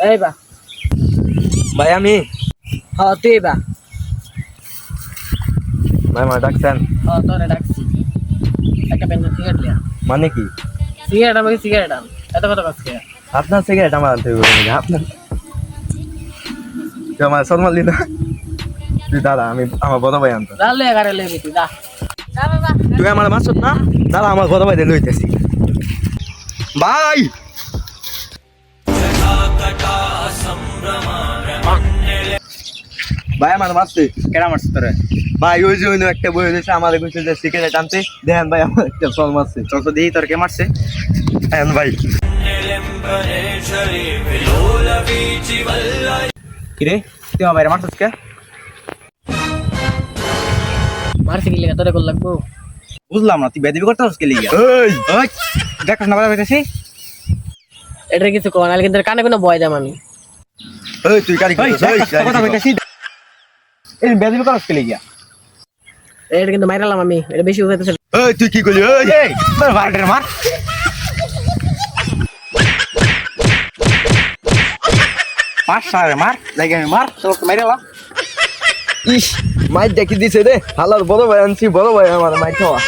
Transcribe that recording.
এই বা ভাই আমি। হ তুই বা ভাই আমার ডাকছেন। হ তোরে ডাকছি। একটা পেন সিগারেট লিয়া মানে কি? সিগারেট আমাকে সিগারেট আন এত কথা কষ্ট আপনার সিগারেট আমার আনতে হবে? আপনার আমার শর্মা লি না? তুই দাদা আমি আমার বড় ভাই আনতো লিয়া গাড়ি লিয়ে তুই দা তুই আমার না? দাদা আমার বড় ভাই দিয়ে লইতেছি ভাই! ভাই আমার মাসছে কেডা মারছিস তোরে? ভাই ওই যে অন্য একটা বই হয়েছে আমার কইছে যে সিগারেট আনতে দেখেন ভাই আমার একটা ফল মারছে। চল তো দেখি তোর কে মারছে। দেখেন ভাই। কিরে? তুই আমার বাইরে মারছিস কে? মারছি কি লিগা? তোরে কল লাগবো। বুঝলাম না তুই বেদিবি করতে হস কে লিগা? এই! ওই দেখ না এটা কিছু কো নাহলে কিন্তু কানে কোনো বয় দাম আমি এই তুই কারি কথা কইতাছি। এই বেদিবি করস কে লিগা এটা কিন্তু মাইরালাম আমি এটা বেশি উঠাইতেছে। এই তুই কি করলি? এই! এই তোর বারোটার মার। মার সারে মার আমি মার তোর তো মেরে ইস মাইর দেখি দিছে রে হালার বড় ভাই আনছি বড় ভাই আমার মাইর খাওয়া।